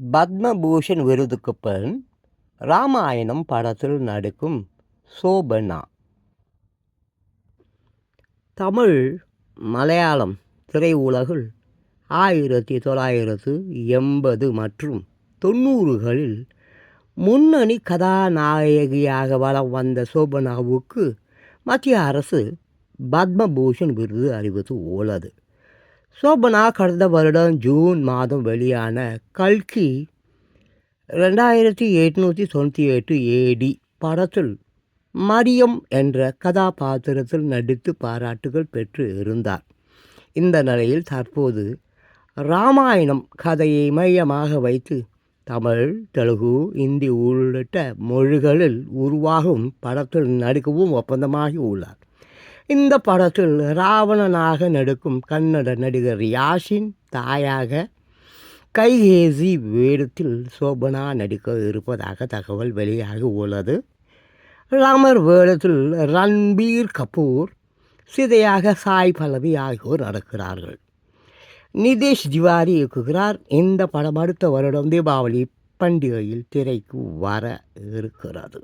பத்மபூஷன் விருதுக்கு பின் ராமாயணம் படத்தில் நடிக்கும் சோபனா. தமிழ் மலையாளம் திரையுலகில் ஆயிரத்தி தொள்ளாயிரத்து எண்பது மற்றும் தொண்ணூறுகளில் முன்னணி கதாநாயகியாக வலம் வந்த சோபனாவுக்கு மத்திய அரசு பத்மபூஷன் விருது அறிவித்து உள்ளது. சோபனா கடந்த வருடம் ஜூன் மாதம் வெளியான கல்கி ரெண்டாயிரத்தி எட்நூற்றி தொண்ணூற்றி எட்டு ஏடி படத்தில் மரியம் என்ற கதாபாத்திரத்தில் நடித்து பாராட்டுகள் பெற்று இருந்தார். இந்த நிலையில் தற்போது ராமாயணம் கதையை மையமாக வைத்து தமிழ் தெலுங்கு இந்தி உள்ளிட்ட மொழிகளில் உருவாகும் படத்தில் நடிக்கவும் ஒப்பந்தமாகி உள்ளார். இந்த படத்தில் ராவணனாக நடிக்கும் கன்னட நடிகர் யாஷின் தாயாக கைகேசி வேடத்தில் சோபனா நடிக்க இருப்பதாக தகவல் வெளியாகி உள்ளது. ராமர் வேடத்தில் ரன்பீர் கபூர் சிதையாக சாய் பல்லவி ஆகியோர் நடக்கிறார்கள். நிதேஷ் திவாரி இயக்குகிறார். இந்த படம் அடுத்த வருடம் தீபாவளி பண்டிகையில் திரைக்கு வர இருக்கிறது.